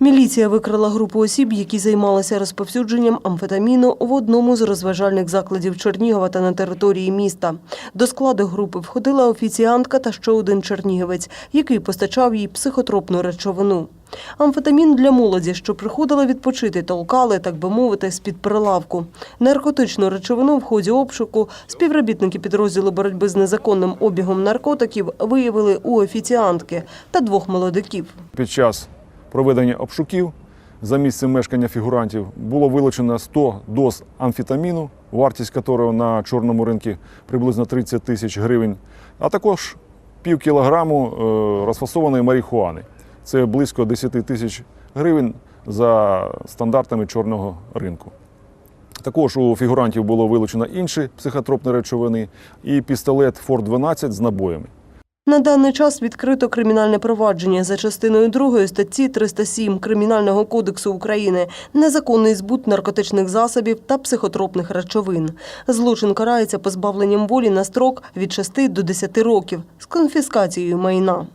Міліція викрила групу осіб, які займалися розповсюдженням амфетаміну в одному з розважальних закладів Чернігова та на території міста. До складу групи входила офіціантка та ще один чернігівець, який постачав їй психотропну речовину. Амфетамін для молоді, що приходила відпочити, толкали, так би мовити, з-під прилавку. Наркотичну речовину в ході обшуку співробітники підрозділу боротьби з незаконним обігом наркотиків виявили у офіціантки та двох молодиків. Під час проведення обшуків за місцем мешкання фігурантів було вилучено 100 доз амфетаміну, вартість якого на чорному ринку приблизно 30 тисяч гривень, а також пів кілограму е, розфасованої марихуани. Це близько 10 тисяч гривень за стандартами чорного ринку. Також у фігурантів було вилучено інші психотропні речовини і пістолет Форд 12 з набоями. На даний час відкрито кримінальне провадження за частиною 2 статті 307 Кримінального кодексу України незаконний збут наркотичних засобів та психотропних речовин. Злочин карається позбавленням волі на строк від 6 до 10 років з конфіскацією майна.